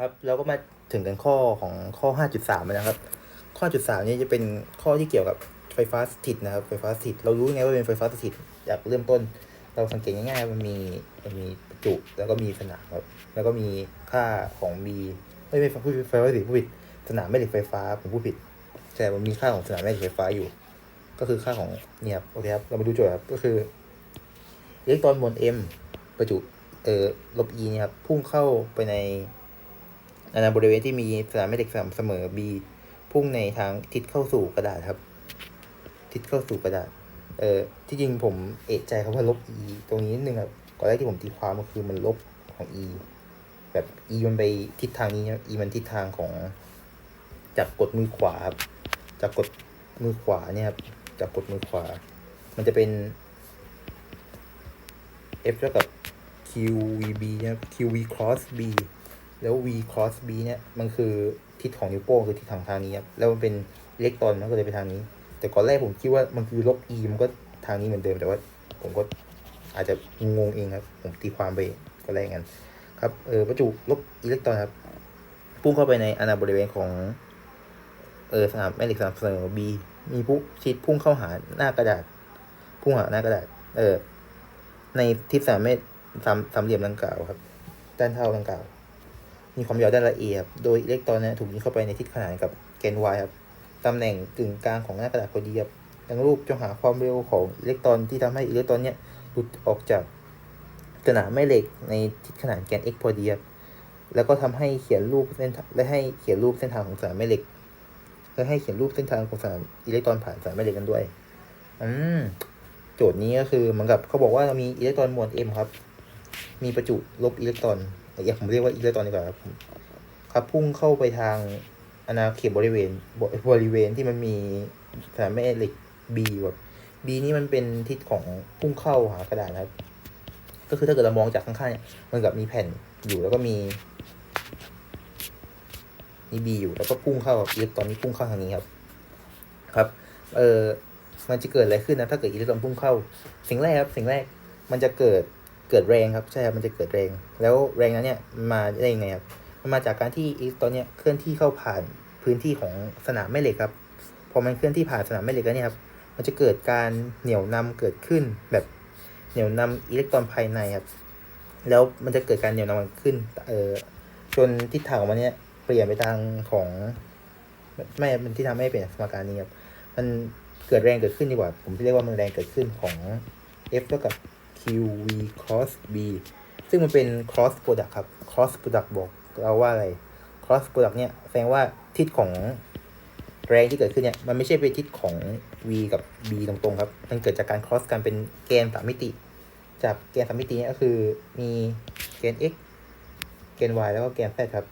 ครับเราก็มาถึงกันข้อของข้อ 5.3แล้วนะครับ ข้อ5.3นี้จะเป็นข้อที่เกี่ยวกับไฟฟ้าสถิตนะครับไฟฟ้าสถิต เรารู้ไงว่าเป็นไฟฟ้าสถิตอยากเริ่มต้น เราสังเกตง่ายๆมันมีมันมีประจุแล้วก็มีสนามครับแล้วก็มีค่าของ B ไม่ไม่ผู้ไฟฟ้าสถิตผู้ผิดสนามแม่เหล็กไฟฟ้าผมผู้ผิดใช่มันมีค่าของสนามแม่เหล็กไฟฟ้าอยู่ ก็คือค่าของเนี่ยครับโอเคครับเรามาดูโจทย์ครับก็คืออิเล็กตรอนมวล M ประจุเอ่อลบ E เนี่ยครับพุ่งเข้าไปใน อนนั้นบริเวณที่มีสนามแม่เหล็กสม่ำเสมอ B พุ่งในทางทิศเข้าสู่กระดาษครับ ทิศเข้าสู่กระดาษ เอ่อที่จริงผมเอะใจคำว่าลบ e ตรงนี้นิดนึงครับก่อนแรกที่ผมตีความก็คือมันลบของ e แบบ e มันไปทิศทางนี้ครับ e มันทิศทางของจากกดมือขวาครับจากกดมือขวาเนี่ยครับจากกดมือขวา มันจะเป็น f เท่ากับ qvb นะครับ qv cross b แล้ว v cross b เนี่ยมันคือทิศของนิ้วโป้งคือทิศทางทางนี้ครับแล้วมันเป็นอิเล็กตรอนมันก็เลยไปทางนี้ แต่ก่อนแรกผมคิดว่ามันคือลบ e มันก็ทางนี้เหมือนเดิมแต่ว่าผมก็อาจจะงงเองครับ ผมตีความไปก็แรกกันครับเออประจุลบอิเล็กตรอนครับพุ่งเข้าไปในอนาบริเวณของเออสนามแม่เหล็กสนามเสมอ B มีพุ่งชิดพุ่งเข้าหาหน้ากระดาษ พุ่งหาหน้ากระดาษ เออในทิศสามเมตรสามสามเหลี่ยมดังกล่าวครับ ด้านเท่าดังกล่าว มีความยาวด้านละเอียด โดยอิเล็กตรอนนี้ถูกยิงเข้าไปในทิศขนานกับแกน y ครับ ตำแหน่งกึ่งกลางของหน้ากระดาษพอดีครับดังรูปจงหาความเร็วของอิเล็กตรอนที่ทำให้อิเล็กตรอนเนี้ยหลุดออกจากสนามแม่เหล็กในทิศขนานแกน x พอดีครับ แล้วก็ทำให้เขียนรูปเส้นและให้เขียนรูปเส้นทางของสนามแม่เหล็ก และให้เขียนรูปเส้นทางของสนามอิเล็กตรอนผ่านสนามแม่เหล็กกันด้วย อืม โจทย์นี้ก็คือเหมือนกับเขาบอกว่าเรามีอิเล็กตรอนมวล m ครับ มีประจุลบอิเล็กตรอน อย่าผมเรียกว่าอิเล็กตรอนดีกว่าครับครับพุ่งเข้าไปทางอาณาเขตบริเวณบบริเวณที่มันมีสนามแม่เหล็ก B แบบ B นี่มันเป็นทิศของพุ่งเข้าหากระดาษครับ ก็คือถ้าเกิดเรามองจากข้างๆเนี่ยมันกับมีแผ่นอยู่แล้วก็มีมี B อยู่แล้วก็พุ่งเข้าอิเล็กตรอนนี้พุ่งเข้าทางนี้ครับ ครับ เออมันจะเกิดอะไรขึ้นนะถ้าเกิดอิเล็กตรอนพุ่งเข้า สิ่งแรกครับ สิ่งแรกมันจะเกิด เกิดแรงครับใช่ครับมันจะเกิดแรง แล้วแรงนั้นเนี่ยมาได้ยังไงครับมันมาจากการที่อิเล็กตรอนเนี่ยเคลื่อนที่เข้าผ่านพื้นที่ของสนามแม่เหล็กครับพอมันเคลื่อนที่ผ่านสนามแม่เหล็กแล้วเนี่ยครับมันจะเกิดการเหนี่ยวนำเกิดขึ้นแบบเหนี่ยวนำอิเล็กตรอนภายในครับแล้วมันจะเกิดการเหนี่ยวนำขึ้นเอ่อจนทิศทางของมันเนี่ยเปลี่ยนไปทางของไม่มันที่ทำให้เปลี่ยนสมการนี้ครับมันเกิดแรงเกิดขึ้นดีกว่า ผมเรียกว่ามันแรงเกิดขึ้นของ F เท่ากับ QV cross B ซึ่งมันเป็น cross product ครับ cross product บอกเราว่าอะไร cross product เนี่ยแสดงว่าทิศของแรงที่เกิดขึ้นเนี่ยมันไม่ใช่เป็นทิศของ V กับ B ตรงๆครับ มันเกิดจากการ cross กันเป็นแกนสามมิติ จากแกนสามมิติเนี่ยก็คือมีแกน x แกน y แล้วก็แกน z ครับ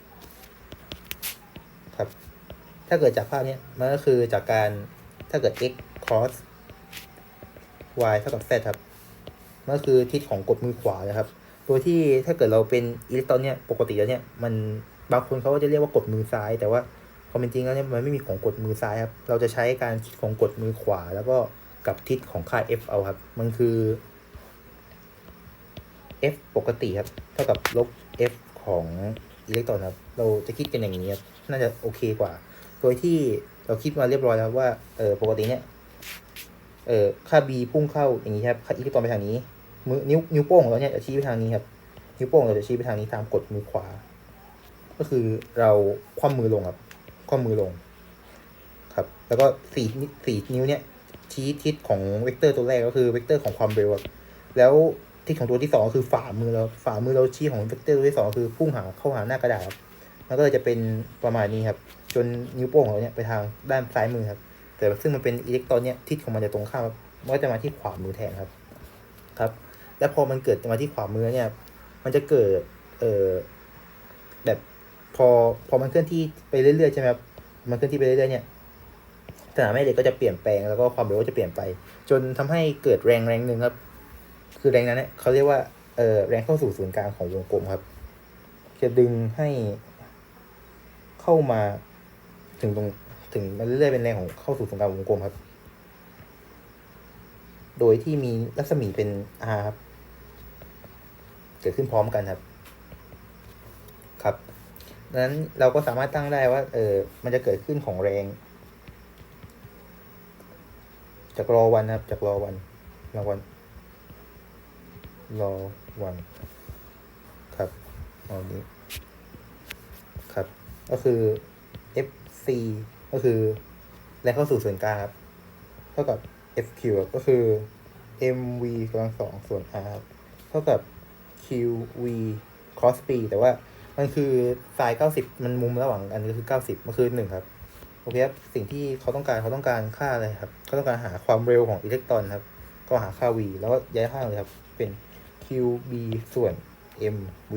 ครับ ถ้าเกิดจากภาพเนี้ยมันก็คือจากการถ้าเกิด x cross y เท่ากับ z ครับ ก็คือทิศของกดมือขวานะครับโดยที่ถ้าเกิดเราเป็นอิเล็กตรอนเนี่ยปกติแล้วเนี่ยมันบางคนเขาก็จะเรียกว่ากดมือซ้าย แต่ว่าความเป็นจริงแล้วเนี่ยมันไม่มีของกดมือซ้ายครับเราจะใช้การคิดของกดมือขวา แล้วก็กับทิศของค่า f เอาครับ มันคือ f ปกติครับ เท่ากับลบ f ของอิเล็กตรอนครับ เราจะคิดกันอย่างนี้ครับ น่าจะโอเคกว่า โดยที่เราคิดมาเรียบร้อยแล้วว่า เออปกติเนี่ย เออค่า b พุ่งเข้าอย่างนี้ครับ ค่าอิเล็กตรอนไปทางนี้ มือนิ้วนิ้วโป้งของเราเนี่ยจะชี้ไปทางนี้ครับนิ้วโป้งเราจะชี้ไปทางนี้ตามกดมือขวา ก็คือเราคว่ำมือลงครับคว่ำมือลง ครับ แล้วก็สี่สี่นิ้วเนี่ยชี้ทิศของเวกเตอร์ตัวแรกก็คือเวกเตอร์ของความเร็วครับแล้วทิศของตัวที่สองก็คือฝ่ามือเราฝ่ามือเราชี้ของเวกเตอร์ตัวที่สองคือพุ่งหาเข้าหาหน้ากระดาษครับมันก็เลยจะเป็นประมาณนี้ครับ จนนิ้วโป้งของเราเนี่ยไปทางด้านซ้ายมือครับ แต่ซึ่งมันเป็นอิเล็กตรอนเนี่ยทิศของมันจะตรงข้ามมันก็จะมาที่ขวามือแทนครับ ครับ แล้วพอมันเกิดมาที่ขวามือเนี่ย มันจะเกิด เอ่อแบบพอพอมันเคลื่อนที่ไปเรื่อยๆใช่ไหมครับมันเคลื่อนที่ไปเรื่อยๆเนี่ยสนามแม่เหล็กก็จะเปลี่ยนแปลงแล้วก็ความเร็วก็จะเปลี่ยนไป จนทำให้เกิดแรงแรงหนึ่งครับ คือแรงนั้นเนี่ยเขาเรียกว่าเอ่อแรงเข้าสู่ศูนย์กลางของวงกลมครับ จะดึงให้เข้ามาถึงตรงถึงมันเรื่อยๆเป็นแรงของเข้าสู่ศูนย์กลางวงกลมครับ โดยที่มีรัศมีเป็น r ครับ เกิดขึ้นพร้อมกันครับ ครับนั้นเราก็สามารถตั้งได้ว่า เออ มันจะเกิดขึ้นของแรง จากรอวันนะครับ จากรอวันรอวัน รอวัน ครับเอานี้ ครับ ก็คือ FC ก็คือแรงเข้าสู่ส่วนกลางครับ เท่ากับ FQ ก็คือ MV กำลังสองส่วน R เท่ากับ QV cross B แต่ว่ามันคือสาย90 มันมุมระหว่างอันก็คือ 90 มันคือหนึ่งครับ โอเคครับ สิ่งที่เขาต้องการเขาต้องการค่าอะไรครับ เขาต้องการหาความเร็วของอิเล็กตรอนครับ ก็หาค่า v แล้วก็ย้ายค่างเลยครับ เป็น qb ส่วน mv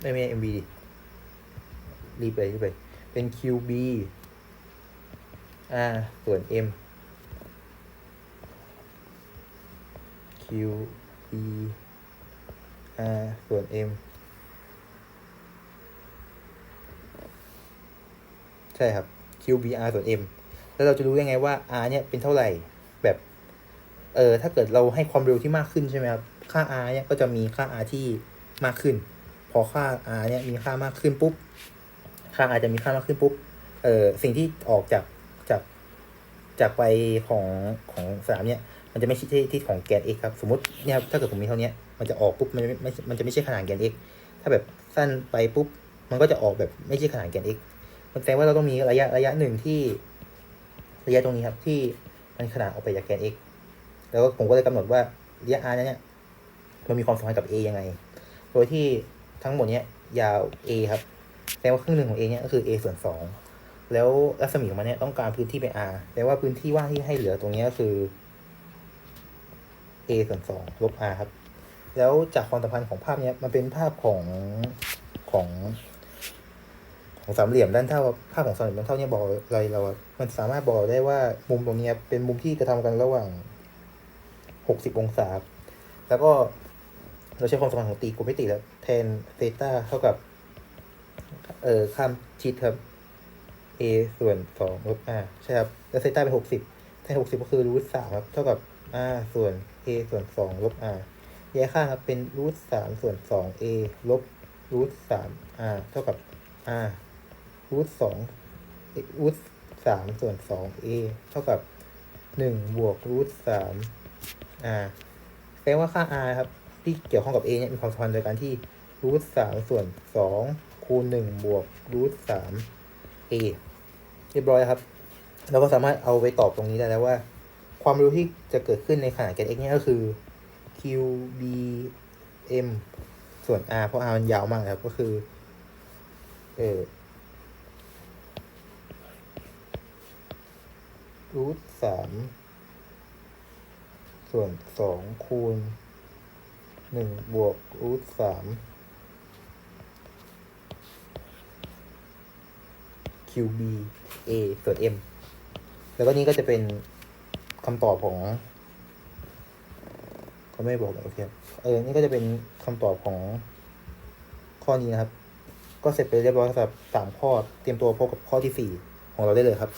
ไม่ไม่ mv รีบไปรีบไป เป็น qb r ส่วน m qb r ส่วน m ใช่ครับ QBR ส่วน M แล้วเราจะรู้ยังไงว่า R เนี่ยเป็นเท่าไหร่แบบ เออถ้าเกิดเราให้ความเร็วที่มากขึ้นใช่ไหมครับค่า R เนี่ยก็จะมีค่า R ที่มากขึ้น พอค่า R เนี่ยมีค่ามากขึ้นปุ๊บ ค่า R จะมีค่ามากขึ้นปุ๊บ เออสิ่งที่ออกจาก จากไปของของสนามเนี่ยมันจะไม่ใช่ที่ของแกน x ครับ สมมติเนี่ยครับถ้าเกิดผมมีเท่านี้มันจะออกปุ๊บมันไม่ไม่มันจะไม่ใช่ขนาดแกน x ถ้าแบบสั้นไปปุ๊บมันก็จะออกแบบไม่ใช่ขนาดแกน x มันแสดงว่าเราต้องมีระยะระยะหนึ่งที่ระยะตรงนี้ครับที่มันขนาดออกไปจากแกน x แล้วก็ผมก็เลยกำหนดว่าระยะ r เนี่ยมันมีความสัมพันธ์กับ a ยังไง โดยที่ทั้งหมดเนี้ยยาว a ครับแสดงว่าครึ่งหนึ่งของ a เนี่ยก็คือ a ส่วนสอง แล้วรัศมีของมันเนี่ยต้องการพื้นที่เป็น r แปลว่าพื้นที่ว่างที่ให้เหลือตรงนี้ก็คือ a ส่วนสองลบ r ครับ แล้วจากความสัมพันธ์ของภาพเนี้ยมันเป็นภาพของของ ของสามเหลี่ยมด้านเท่าภาพของสามเหลี่ยมด้านเท่าเนี่ยบอกอะไรเรา มันสามารถบอกได้ว่ามุมตรงนี้เป็นมุมที่กระทำกันระหว่างหกสิบองศา แล้วก็เราใช้ความสัมพันธ์ของตีกูไม่ตีแล้วแทนเซต้าเท่ากับ เอ่อข้ามชิดครับ a ส่วนสองลบ r ใช่ครับ แล้วเซต้าเป็นหกสิบแทนหกสิบก็คือรูทสามครับ เท่ากับ r ส่วน a ส่วนสองลบ r แยกข้างครับเป็นรูทสามส่วนสอง a ลบรูทสาม r เท่ากับ r รูทสองรูทสามส่วนสอง a เท่ากับหนึ่งบวกรูทสาม r แปลว่าค่า r ครับ ที่เกี่ยวข้องกับ a เนี่ยมีความสัมพันธ์โดยการที่รูทสามส่วนสองคูณหนึ่งบวกรูทสาม เรียบร้อยครับ เราก็สามารถเอาไปตอบตรงนี้ได้แล้วว่า ความเร็วที่จะเกิดขึ้นในขนาดแกน x เนี่ยก็คือ q b m ส่วน r เพราะ r มันยาวมากครับก็คือ เออรูทสามส่วนสองคูณหนึ่งบวกรูทสาม QB A ส่วน M แล้วก็นี่ก็จะเป็นคำตอบของเขาไม่บอกโอเคเออ นี่ก็จะเป็นคำตอบของข้อนี้นะครับ ก็เสร็จไปเรียบร้อยสำหรับสามข้อ เตรียมตัวพบกับข้อที่สี่ของเราได้เลยครับ